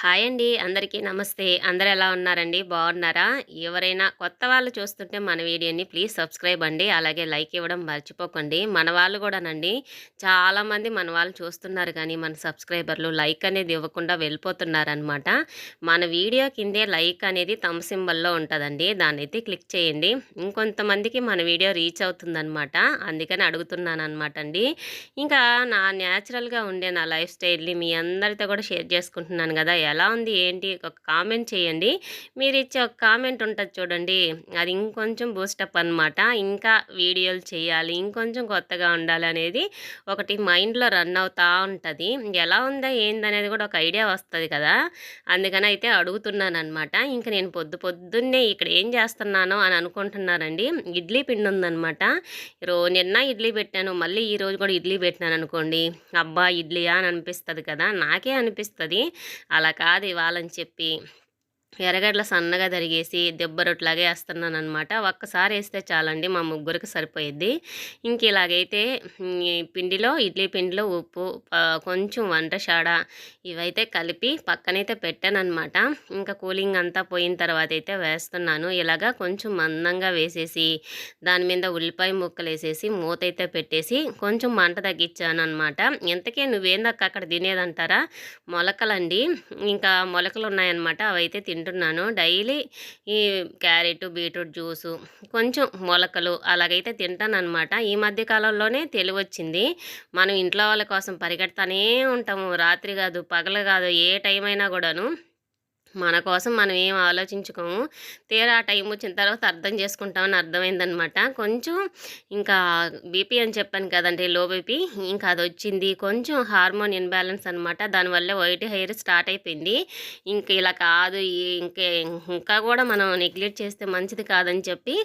Hi అండి. అందరికీ నమస్తే. అందరు ఎలా ఉన్నారండి? బాగున్నారా? ఎవరైనా కొత్త వాళ్ళు చూస్తుంటే మన వీడియోని ప్లీజ్ సబ్స్క్రైబ్ అండి. అలాగే లైక్ ఇవ్వడం మర్చిపోకండి. మన వాళ్ళు కూడానండి. చాలామంది మన వాళ్ళు చూస్తున్నారు కానీ మన సబ్స్క్రైబర్లు లైక్ అనేది ఇవ్వకుండా వెళ్ళిపోతున్నారనమాట మన వీడియో కిందే లైక్ అనేది తమ్ సింబల్లో ఉంటుందండి. దాన్ని అయితే క్లిక్ చేయండి. ఇంకొంతమందికి మన వీడియో రీచ్ అవుతుందనమాట అందుకని అడుగుతున్నాను అనమాట అండి ఇంకా నా న్యాచురల్గా ఉండే నా లైఫ్ స్టైల్ని మీ అందరితో కూడా షేర్ చేసుకుంటున్నాను కదా. ఎలా ఉంది ఏంటి? ఒక కామెంట్ చేయండి. మీరు ఇచ్చే ఒక కామెంట్ ఉంటుంది చూడండి. అది ఇంకొంచెం బూస్టప్ అనమాట ఇంకా వీడియోలు చేయాలి ఇంకొంచెం కొత్తగా ఉండాలి అనేది ఒకటి మైండ్లో రన్ అవుతూ ఉంటుంది. ఎలా ఉందా ఏందనేది కూడా ఒక ఐడియా వస్తుంది కదా. అందుకని అయితే అడుగుతున్నాను అనమాట ఇంకా నేను పొద్దు పొద్దున్నే ఇక్కడ ఏం చేస్తున్నానో అని అనుకుంటున్నానండి. ఇడ్లీ పిండి ఉందనమాట రో నిన్న ఇడ్లీ పెట్టాను. మళ్ళీ ఈరోజు కూడా ఇడ్లీ పెట్టినాను అనుకోండి. అబ్బా ఇడ్లీయా అని అనిపిస్తుంది కదా. నాకే అనిపిస్తుంది. అలా కాదు ఇవ్వాలని చెప్పి ఎర్రగడ్డలు సన్నగా తరిగేసి దెబ్బరొట్లాగే వేస్తున్నాను అనమాట ఒక్కసారి వేస్తే చాలండి మా ముగ్గురికి సరిపోయిద్ది. ఇంక ఇలాగైతే పిండిలో ఇడ్లీ పిండిలో ఉప్పు కొంచెం వంట షాడ ఇవైతే కలిపి పక్కనైతే పెట్టానమాట ఇంకా కూలింగ్ అంతా పోయిన తర్వాత అయితే వేస్తున్నాను. ఇలాగా కొంచెం మందంగా వేసేసి దాని మీద ఉల్లిపాయ ముక్కలు వేసేసి మూత అయితే పెట్టేసి కొంచెం మంట తగ్గించాను అనమాట ఇంతకే నువ్వేందక్క అక్కడ తినేదంటారా? మొలకలండి. ఇంకా మొలకలు ఉన్నాయన్నమాట అవైతే తిన తింటున్నాను. డైలీ ఈ క్యారెట్ బీట్రూట్ జ్యూసు కొంచెం మొలకలు అలాగైతే తింటానమాట ఈ మధ్య కాలంలోనే తెలివచ్చింది. మనం ఇంట్లో వాళ్ళ కోసం పరిగెడతానే ఉంటాము. రాత్రి కాదు పగలు కాదు ఏ టైం అయినా కూడాను. మన కోసం మనం ఏం ఆలోచించుకోము. తీరా ఆ టైం వచ్చిన తర్వాత అర్థం చేసుకుంటామని అర్థమైందనమాట కొంచెం ఇంకా బీపీ అని చెప్పాను కదండి లో బీపీ. ఇంకా అది వచ్చింది. కొంచెం హార్మోన్ ఇన్బ్యాలెన్స్ అనమాట దానివల్ల వైట్ హెయిర్ స్టార్ట్ అయిపోయింది. ఇంక ఇలా కాదు ఇంకే ఇంకా కూడా మనం నెగ్లెక్ట్ చేస్తే మంచిది కాదని చెప్పి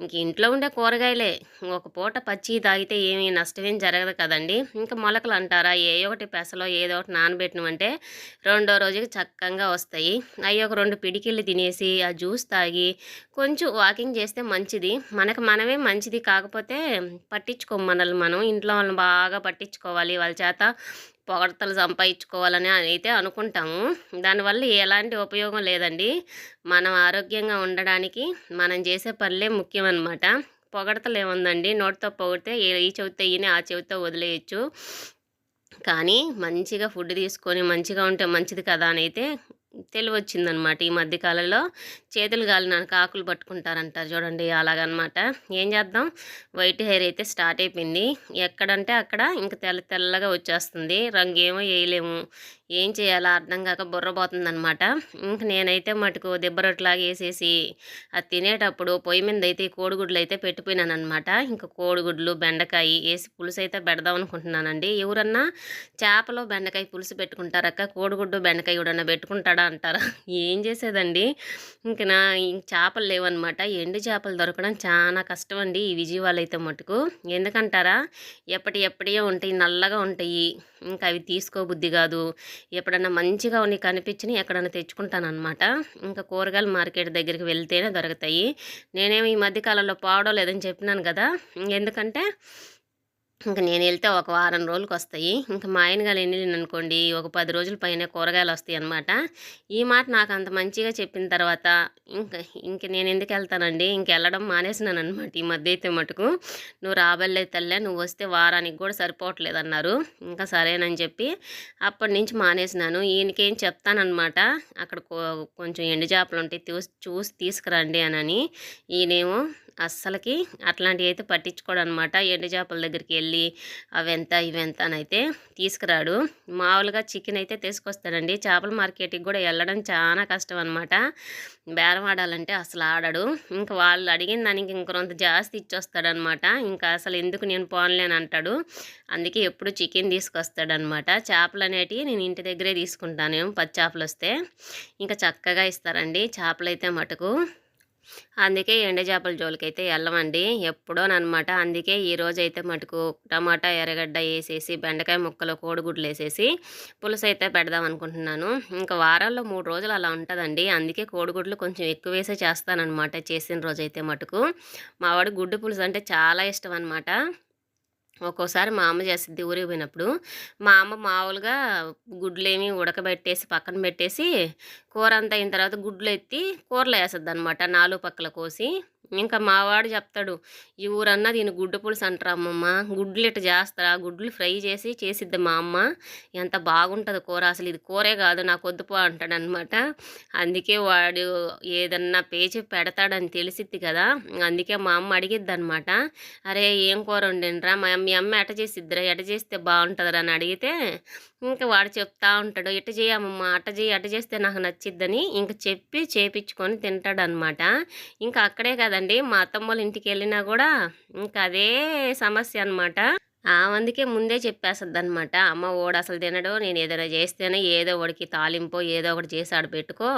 ఇంక ఇంట్లో ఉండే కూరగాయలే. ఒక పూట పచ్చి తాగితే ఏమీ నష్టమేం జరగదు కదండి. ఇంకా మొలకలు అంటారా? ఏ ఒకటి పెసలో ఏదో ఒకటి నానబెట్టినమంటే రెండో రోజుకి చక్కగా వస్తాయి. అవి ఒక రెండు పిడికిళ్ళు తినేసి ఆ జ్యూస్ తాగి కొంచెం వాకింగ్ చేస్తే మంచిది. మనకు మనమే మంచిది కాకపోతే పట్టించుకోము మనల్ని మనం. ఇంట్లో వాళ్ళని బాగా పట్టించుకోవాలి. వాళ్ళ చేత పొగడతలు సంపాదించుకోవాలని అయితే అనుకుంటాము. దానివల్ల ఎలాంటి ఉపయోగం లేదండి. మనం ఆరోగ్యంగా ఉండడానికి మనం చేసే పనులే ముఖ్యం అనమాట పొగడతలు ఏముందండి? నోటితో పొగిడితే ఈ చెవితో ఈయన ఆ చెవితో వదిలేయచ్చు. కానీ మంచిగా ఫుడ్ తీసుకొని మంచిగా ఉంటే మంచిది కదా అని అయితే తెలివి వచ్చిందనమాట ఈ మధ్యకాలంలో చేతులు గాలినాక ఆకులు పట్టుకుంటారంటారు చూడండి అలాగనమాట. ఏం చేద్దాం? వైట్ హెయిర్ అయితే స్టార్ట్ అయిపోయింది. ఎక్కడంటే అక్కడ ఇంక తెల్ల తెల్లగా వచ్చేస్తుంది. రంగు ఏమో వేయలేము. ఏం చేయాలో అర్థం కాక బుర్రపోతుందనమాట ఇంక నేనైతే మటుకు దిబ్బరొట్లాగా వేసేసి అది తినేటప్పుడు పొయ్యి మీద అయితే కోడిగుడ్లు అయితే పెట్టిపోయినాను అనమాట ఇంకా కోడిగుడ్లు బెండకాయ వేసి పులుసు అయితే పెడదాం అనుకుంటున్నానండి ఎవరన్నా చేపలో బెండకాయ పులుసు పెట్టుకుంటారక్క? కోడిగుడ్డు బెండకాయ ఎవడన్నా పెట్టుకుంటాడా? అంటారా. ఏం చేసేదండి? ఇంక నా చేపలు లేవన్నమాట. ఎండు చేపలు దొరకడం చాలా కష్టం అండి ఈ విజయవాడ అయితే మటుకు. ఎందుకంటారా? ఎప్పటి ఎప్పటియో ఉంటాయి నల్లగా ఉంటాయి. ఇంకా అవి తీసుకోబుద్ధి కాదు. ఎప్పుడన్నా మంచిగా ఉన్ని కనిపించినవి ఎక్కడన్నా తెచ్చుకుంటాను అనమాట ఇంకా కూరగాయల మార్కెట్ దగ్గరికి వెళ్తేనే దొరుకుతాయి. నేనేమి ఈ మధ్యకాలంలో పోవడం లేదని చెప్పినాను కదా? ఎందుకంటే ఇంకా నేను వెళ్తే ఒక వారం రోజులకు వస్తాయి ఇంకా మా ఆయన గారు వెళ్ళిన అనుకోండి ఒక పది రోజుల పైన కూరగాయలు వస్తాయి అనమాట ఈ మాట నాకు అంత మంచిగా చెప్పిన తర్వాత ఇంకా ఇంక నేను ఎందుకు వెళ్తానండి? ఇంక వెళ్ళడం మానేసినాను అనమాట ఈ మధ్య అయితే మటుకు. నువ్వు రాబల్లే తల్లే నువ్వు వస్తే వారానికి కూడా సరిపోవట్లేదు అన్నారు ఇంకా సరేనని చెప్పి అప్పటి నుంచి మానేసినాను. ఈయనకేం చెప్తానమాట అక్కడ కొంచెం ఎండు చేపలు ఉంటాయి చూసి తీసుకురండి అని ఈయనేమో అస్సలకి అట్లాంటివి అయితే పట్టించుకోడు అనమాట ఎండు చేపల దగ్గరికి వెళ్ళి అవెంత ఇవెంత అని అయితే తీసుకురాడు. మామూలుగా చికెన్ అయితే తీసుకొస్తాడండి. చేపల మార్కెట్కి కూడా వెళ్ళడం చాలా కష్టం అనమాట బేరం ఆడాలంటే అసలు ఆడడు. ఇంకా వాళ్ళు అడిగిన దానికి ఇంకొంత జాస్తి ఇచ్చొస్తాడనమాట. ఇంకా అసలు ఎందుకు నేను పోన్లేని అంటాడు. అందుకే ఎప్పుడు చికెన్ తీసుకొస్తాడనమాట. చేపలు అనేటివి నేను ఇంటి దగ్గరే తీసుకుంటాను. పచ్చి చేపలు వస్తే. ఇంకా చక్కగా ఇస్తారండి చేపలు అయితే మటుకు. అందుకే ఎండ చేపల జోలికైతే వెళ్ళమండి ఎప్పుడోనమాట అందుకే ఈరోజు అయితే మటుకు టమాటా ఎర్రగడ్డ వేసేసి బెండకాయ ముక్కలు కోడిగుడ్లు వేసేసి పులుసు అయితే పెడదాం అనుకుంటున్నాను ఇంకా వారాల్లో మూడు రోజులు అలా ఉంటుందండి. అందుకే కోడిగుడ్లు కొంచెం ఎక్కువ వేసే చేస్తానమాట చేసిన రోజైతే మటుకు. మావాడు గుడ్డు పులుసు అంటే చాలా ఇష్టం అనమాట ఒక్కోసారి మా అమ్మ చేసిద్ది ఊరికి పోయినప్పుడు. మా అమ్మ మామూలుగా గుడ్లేమి ఉడకబెట్టేసి పక్కన పెట్టేసి, కూర అంతా అయిన తర్వాత గుడ్లు ఎత్తి కూరలు కూరలో ఏసిద్దనమాట 4 పక్కల కోసి. ఇంకా మావాడు చెప్తాడు, "ఈ ఊరన్నా దీన్ని గుడ్డు పులుసు అంటారా అమ్మమ్మ. గుడ్లు ఇట్ట చేస్తారా? గుడ్లు ఫ్రై చేసి చేసిద్ది మా అమ్మ. ఎంత బాగుంటుంది కూర. అసలు ఇది కూరే కాదు నాకొద్దు పో" అంటాడనమాట. అందుకే వాడు ఏదన్నా పేచి పెడతాడని తెలిసిద్ది కదా! అందుకే మా అమ్మ అడిగిద్ది అనమాట "అరే! ఏం కూర వండినరా? మా మీ అమ్మ ఎట చేసిద్దిరా? ఎట చేస్తే బాగుంటుందిరా అని అడిగితే, ఇంకా వాడు చెప్తా ఉంటాడు. "ఇట్ట చెయ్యి అట చేయి అట చేస్తే నాకు నచ్చిద్దని" ఇంక చెప్పి చేపించుకొని తింటాడనమాట. ఇంకా అక్కడే కదండీ మా అత్తమ్మోళ్ళ ఇంటికెళ్ళినా కూడా ఇంక అదే సమస్య అనమాట. అందుకే ముందే చెప్పేస్తుంది అనమాట "అమ్మ వోడసలు తినడు. నేను ఏదైనా చేస్తేనే ఏదో ఒకడికి తాలింపో ఏదో ఒకటి చేసి ఆడపెట్టుకో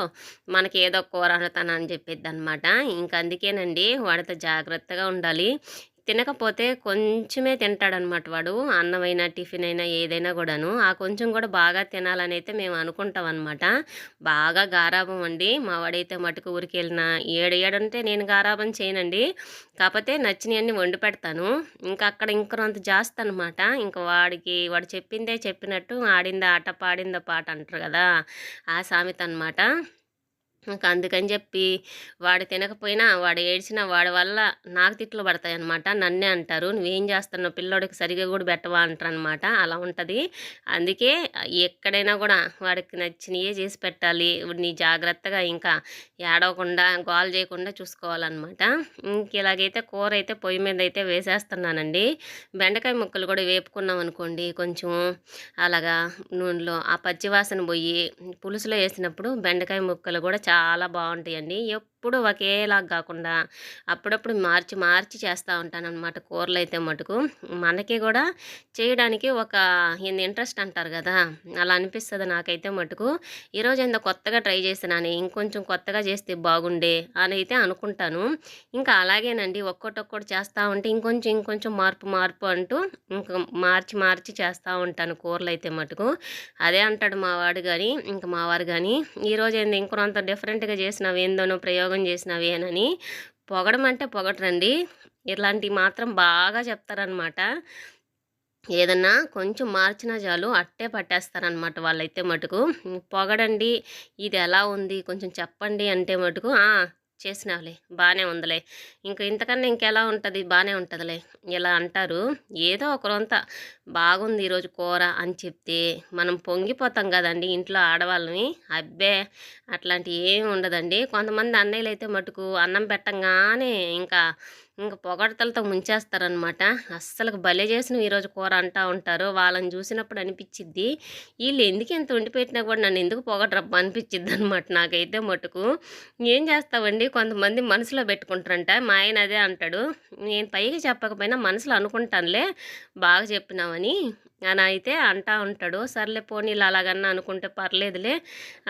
మనకి ఏదో కూర వండుతాను" చెప్పిద్ది అనమాట ఇంక అందుకేనండి వాడితో జాగ్రత్తగా ఉండాలి. తినకపోతే కొంచెమే తింటాడనమాట వాడు. అన్నమైనా, టిఫిన్ అయినా ఏదైనా కూడాను ఆ కొంచెం కూడా బాగా తినాలనైతే మేము అనుకుంటాం అనమాట బాగా గారాబం అండి. మా వాడైతే మటుకు ఊరికెళ్ళినా ఏడు ఏడంటే నేను గారాబం చేయనండి. కాకపోతే నచ్చినవన్నీ వండి పెడతాను. ఇంకా అక్కడ ఇంకొంత జాస్తనమాట. ఇంకా వాడికి వాడు చెప్పిందే చెప్పినట్టు ఆడిందా ఆట, పాడిందా పాట అంటారు కదా ఆ సామెత అనమాట. ఇంకా అందుకని చెప్పి వాడు తినకపోయినా, వాడు ఏడ్చినా వాడి వల్ల నాకు తిట్లు పడతాయనమాట. నన్నే అంటారు, "నువ్వేం చేస్తున్నావు? పిల్లోడికి సరిగ్గా కూడా పెట్టవా?" అంటారనమాట. అలా ఉంటుంది అందుకే ఎక్కడైనా కూడా వాడికి నచ్చినయే చేసి పెట్టాలి. నీ జాగ్రత్తగా ఇంకా ఏడవకుండా, గోల చేయకుండా చూసుకోవాలనమాట. ఇంక ఇలాగైతే కూర అయితే పొయ్యి మీద అయితే వేసేస్తున్నానండి. బెండకాయ ముక్కలు కూడా వేపుకున్నామనుకోండి కొంచెం అలాగా నూనెలో ఆ పచ్చివాసన పోయి పులుసులో వేసినప్పుడు బెండకాయ ముక్కలు కూడా చాలా బాగుంటాయండి ఎప్పుడు ఒకేలాగా కాకుండా అప్పుడప్పుడు మార్చి మార్చి చేస్తా కూరలు కూరలైతే మటుకు. మనకి కూడా చేయడానికి ఒక ఏంది ఇంట్రెస్ట్ అంటారు కదా అలా అనిపిస్తుంది నాకైతే మటుకు. ఈరోజేందో కొత్తగా ట్రై చేసినాను ఇంకొంచెం కొత్తగా చేస్తే బాగుండే అయితే అనుకుంటాను. ఇంకా అలాగేనండి ఒక్కోటి చేస్తూ ఉంటే ఇంకొంచెం ఇంకొంచెం మార్పు మార్పు అంటూ ఇంక మార్చి మార్చి చేస్తూ ఉంటాను కూరలు అయితే మటుకు. అదే అంటాడు మా వాడు కానీ ఇంకా మా వారు కానీ ఈరోజు ఏంది ఇంకొంత డిఫరెంట్‌గా చేసినావు ఏందోనో ప్రయోగం చేసినావేనని" పొగడమంటే పొగటరండి ఇలాంటివి మాత్రం బాగా చెప్తారనమాట. ఏదన్నా కొంచెం మార్చినా చాలు అట్టే పట్టేస్తారనమాట వాళ్ళైతే మటుకు. పొగడండి, ఇది ఎలా ఉంది కొంచెం చెప్పండి అంటే మటుకు, చేసినావులే బాగానే ఉందిలే. ఇంక ఇంతకన్నా ఇంకెలా ఉంటుంది బాగానే ఉంటుందిలే ఇలా అంటారు. ఏదో ఒకరంతా బాగుంది ఈరోజు కూర అని చెప్తే మనం పొంగిపోతాం కదండి ఇంట్లో ఆడవాళ్ళని అబ్బే! అట్లాంటివి ఏమి ఉండదండి. కొంతమంది అన్నయ్యలు అయితే మటుకు అన్నం పెట్టంగానే ఇంకా ఇంక పొగడతలతో ముంచేస్తారనమాట. అస్సలకి భలే చేసిన ఈరోజు కూర అంటూ ఉంటారు. వాళ్ళని చూసినప్పుడు అనిపిచ్చిద్ది, ఎందుకు ఎందుకింత వండి పెట్టినా కూడా నన్నెందుకు పొగడరబ్బా అనమాట నాకైతే మటుకు. ఏం చేస్తావండి కొంతమంది మనసులో పెట్టుకుంటారంట. మా ఆయన అదే అంటాడు. నేను పైకి చెప్పకపోయినా మనసులో అనుకుంటానులే బాగా చెప్పినావని అని అయితే అంటా ఉంటాడు. సర్లే పోనీలే అలాగన్నా అనుకుంటే పర్లేదులే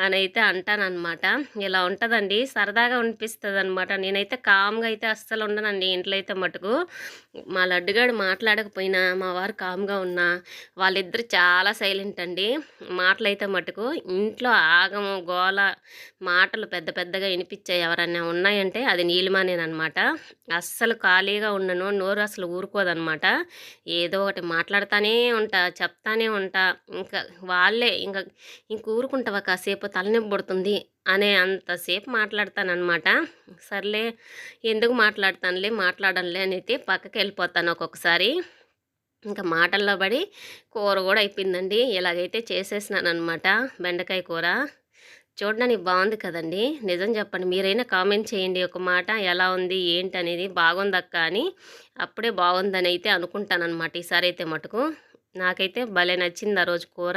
అనైతే అంటానమాట ఇలా ఉంటుందండి సరదాగా అనిపిస్తదనమాట. నేనైతే కామ్‌గా అయితే అస్సలు ఉండనండి ఇంట్లో అయితే మటుకు. మా లడ్డుగాడు మాట్లాడకపోయినా, మా వారు కామ్‌గా ఉన్నా వాళ్ళిద్దరు చాలా సైలెంట్ అండి. మాటలైతే మటుకు ఇంట్లో ఆగము, గోల, మాటలు పెద్ద పెద్దగా వినిపించాయి ఎవరన్నా ఉన్నాయంటే అది నీలిమానేనమాట అస్సలు ఖాళీగా ఉండను. నోరు అసలు ఊరుకోదనమాట. ఏదో ఒకటి మాట్లాడతానే ఉంటా, చెప్తానే ఉంటా. ఇంకా వాళ్ళే ఇంకా ఇంక ఊరుకుంటావా కాసేపు తలనొప్పి పడుతుంది అనే అంతసేపు మాట్లాడతానమాట సర్లే ఎందుకు మాట్లాడతానులే, మాట్లాడనులే పక్కకి వెళ్ళిపోతాను ఒక్కొక్కసారి. ఇంకా మాటల్లో పడి కూర కూడా అయిపోయిందండి. ఇలాగైతే చేసేసినాననమాట బెండకాయ కూర. చూడడానికి బాగుంది కదండీ! నిజం చెప్పండి. మీరైనా కామెంట్ చేయండి ఒక మాట ఎలా ఉంది? ఏంటనేది? బాగుందక్క అని. అప్పుడే బాగుందని అయితే అనుకుంటానన్నమాట ఈసారి అయితే మటుకు. నాకైతే భలే నచ్చింది ఆ రోజు కూర.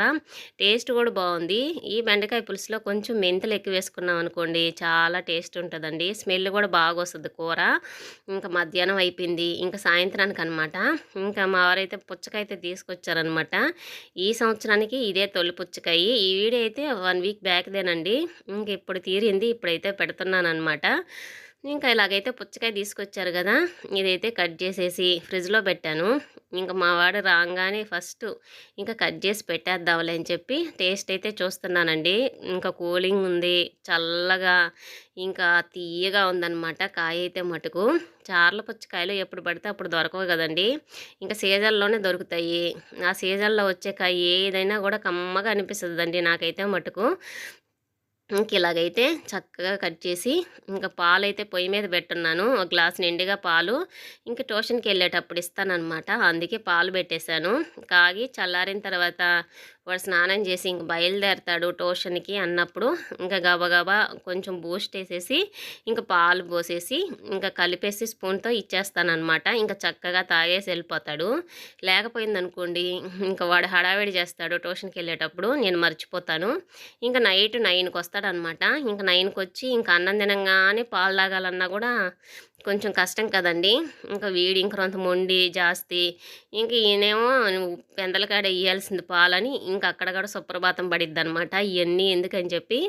టేస్ట్ కూడా బాగుంది ఈ బెండకాయ పులుసులో కొంచెం మెంతులు అనుకోండి చాలా టేస్ట్ ఉంటుందండి స్మెల్ కూడా బాగా వస్తుంది కూర. ఇంకా మధ్యాహ్నం అయిపోయింది. ఇంకా సాయంత్రానికి అనమాట ఇంకా మా వారైతే పుచ్చకాయ అయితే తీసుకొచ్చారనమాట. ఈ సంవత్సరానికి ఇదే తొలి పుచ్చకాయి. ఈ వీడియో అయితే వన్ వీక్ బ్యాక్‌దేనండి. ఇంక ఇప్పుడు తీరింది. ఇప్పుడైతే పెడుతున్నాను అనమాట ఇంకా ఇలాగైతే పుచ్చకాయ తీసుకొచ్చారు కదా ఇదైతే కట్ చేసేసి ఫ్రిడ్జ్లో పెట్టాను. ఇంకా మా వాడు రాగానే ఫస్ట్ ఇంకా కట్ చేసి పెట్టేద్దాంలే అని చెప్పి టేస్ట్ అయితే చూస్తున్నానండి. ఇంకా కూలింగ్ ఉంది చల్లగా ఇంకా తీయగా ఉందన్నమాట కాయ అయితే మటుకు. చార్ల పుచ్చకాయలు ఎప్పుడు పడితే అప్పుడు దొరకవు కదండి. ఇంకా సీజన్లోనే దొరుకుతాయి. ఆ సీజన్లో వచ్చే కాయ ఏదైనా కూడా కమ్మగా అనిపిస్తుంది నాకైతే మటుకు. ఇంక ఇలాగైతే చక్కగా కట్ చేసి ఇంకా పాలు అయితే పొయ్యి మీద పెట్టున్నాను. ఒక గ్లాస్ నిండుగా పాలు ఇంక ట్యూషన్కి వెళ్ళేటప్పుడు ఇస్తానమాట అందుకే పాలు పెట్టేశాను. కాగి చల్లారిన తర్వాత వాడు స్నానం చేసి ఇంక బయలుదేరతాడు ట్యూషన్కి అన్నప్పుడు ఇంకా గబగబా కొంచెం బూస్ట్ వేసేసి ఇంకా పాలు పోసేసి ఇంకా కలిపేసి స్పూన్తో ఇచ్చేస్తానమాట ఇంకా చక్కగా తాగేసి వెళ్ళిపోతాడు. లేకపోయింది అనుకోండి ఇంకా వాడు హడావిడి చేస్తాడు ట్యూషన్కి వెళ్ళేటప్పుడు నేను మర్చిపోతాను. ఇంకా నైట్ నైన్కి వస్తాడనమాట ఇంకా నైన్కి వచ్చి ఇంకా అన్నం తినంగానే పాలు తాగాలన్నా కూడా కొంచెం కష్టం కదండి. ఇంకా వీడి ఇంక కొంత మొండి జాస్తి. ఇంక ఈయనేమో పెందలకాడ వేయాల్సింది పాలని ఇంకా అక్కడ కూడా సుప్రభాతం పడిద్ది అనమాట ఇవన్నీ ఎందుకని చెప్పి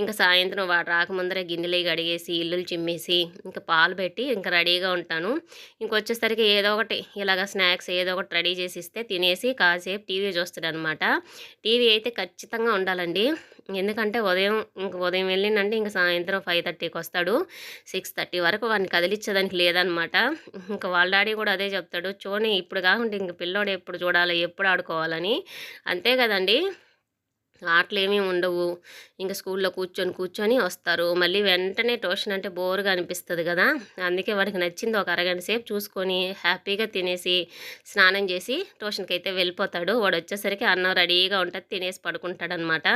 ఇంకా సాయంత్రం వాడు రాకముందరే గిన్నెలు కడిగేసి ఇల్లులు చిమ్మేసి ఇంకా పాలు పెట్టి ఇంకా రెడీగా ఉంటాను. ఇంకొచ్చేసరికి ఏదో ఒకటి ఇలాగ స్నాక్స్ ఏదో ఒకటి రెడీ చేసి ఇస్తే తినేసి కాసేపు టీవీ చూస్తాడు అనమాట టీవీ అయితే ఖచ్చితంగా ఉండాలండి. ఎందుకంటే ఉదయం ఇంక ఉదయం వెళ్ళిందంటే ఇంక సాయంత్రం ఫైవ్ థర్టీకి వస్తాడు. సిక్స్ థర్టీ వరకు వాడిని కదిలి కదిలించేదానికి లేదనమాట. ఇంకా వాళ్ళ డాడీ కూడా అదే చెప్తాడు చూని ఇప్పుడు కాకుండా ఇంక పిల్లోడు ఎప్పుడు చూడాలి ఎప్పుడు ఆడుకోవాలని. అంతే కదండి. ఆటలు ఏమీ ఉండవు. ఇంకా స్కూల్లో కూర్చొని కూర్చొని వస్తారు. మళ్ళీ వెంటనే ట్యూషన్ అంటే బోర్గా అనిపిస్తుంది కదా. అందుకే వాడికి నచ్చింది ఒక అరగంట సేపు చూసుకొని హ్యాపీగా తినేసి స్నానం చేసి ట్యూషన్కి అయితే వెళ్ళిపోతాడు. వాడు వచ్చేసరికి అన్నం రెడీగా ఉంటుంది తినేసి పడుకుంటాడనమాట.